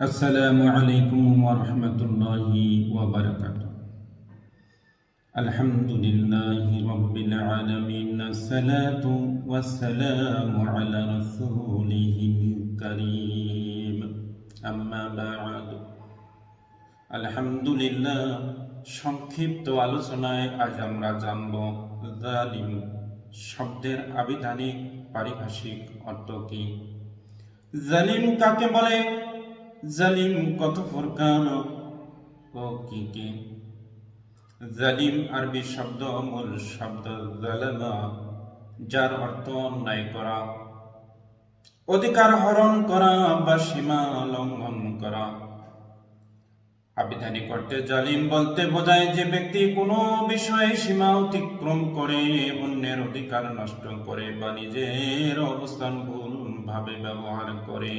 আসসালামু আলাইকুম ওয়া রাহমাতুল্লাহি ওয়া বারাকাতুহু। আলহামদুলিল্লাহি রাব্বিল আলামিন, আসসালাতু ওয়াস সালামু আলা রাসূলিহিল কারীম। আম্মা বা'দু। আলহামদুলিল্লাহ, সংক্ষিপ্ত আলোচনায় আজ আমরা জানব জালিম শব্দের আবিধানিক, পারিভাষিক অর্থ কি? জালিম কাকে বলে? জালিম কত কি কি? জালিম আরবি শব্দ মূল শব্দ, জালামা, যার অর্থ অন্যায় করা। অধিকার হরণ করা বা সীমা লঙ্ঘন করা। আবিধানিক অর্থে জালিম বলতে বোঝায় যে ব্যক্তি কোনো বিষয়ে সীমা অতিক্রম করে, অন্যের অধিকার নষ্ট করে বা নিজের অবস্থান ভুলভাবে ব্যবহার করে।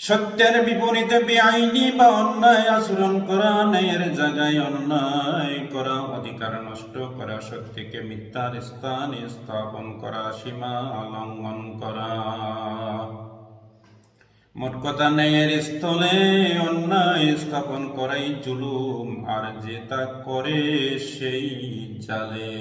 সত্যের বিপরীতে বেআইনি বা অন্যায় আচরণ করা, ন্যায়ের জায়গায় অন্যায় করা, অধিকার নষ্ট করা, সত্যকে মিথ্যার স্থানে স্থাপন করা, সীমা লঙ্ঘন করা। মোট কথা ন্যায়ের স্থলে অন্যায় স্থাপন করাই জুলুম, আর যে তা করে সেই জালে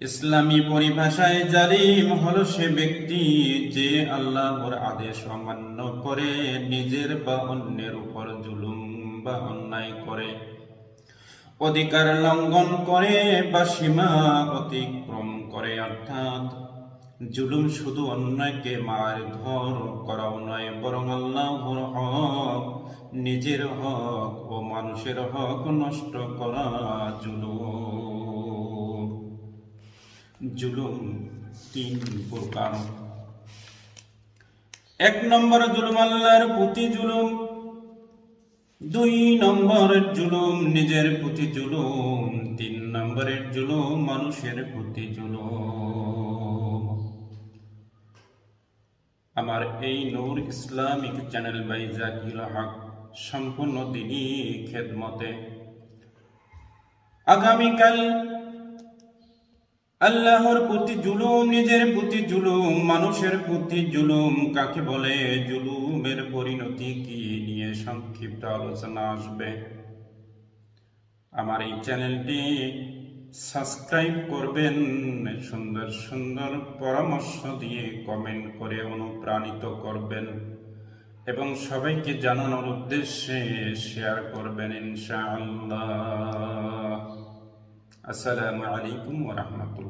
ইসলামী পরিভাষায় জালিম হলো সে ব্যক্তি যে আল্লাহর আদেশ অমান্য করে, নিজের বা অন্যের উপর জুলুম বা অন্যায় করে, অধিকার লঙ্ঘন করে বা সীমা অতিক্রম করে, অর্থাৎ জুলুম শুধু অন্যকে মার ধর করাও নয়, বরং আল্লাহর হক, নিজের হক ও মানুষের হক নষ্ট করা জুলুম। জুলুম তিন প্রকার। এক নম্বর জুলুম, আল্লাহর প্রতি জুলুম। দুই নম্বরের জুলুম, নিজের প্রতি জুলুম। তিন নম্বরের জুলুম, মানুষের প্রতি জুলুম। আমার এই Noor Islamic channel by Zakir Haq, সম্পূর্ণ দিনই খেদমতে। আগামীকাল আল্লাহর প্রতি জুলুম, নিজের প্রতি জুলুম, মানুষের প্রতি জুলুম, কাকে বলে জুলুমের পরিণতি কি নিয়ে সংক্ষিপ্ত আলোচনা আসবে? আমার এই চ্যানেলটি সাবস্ক্রাইব করবেন, সুন্দর সুন্দর পরামর্শ দিয়ে কমেন্ট করে অনুপ্রাণিত করবেন এবং সবাইকে জানানোর উদ্দেশ্যে শেয়ার করবেন ইনশাআল্লাহ। আসসালামু আলাইকুম ওয়া রাহমাতুল্লাহ।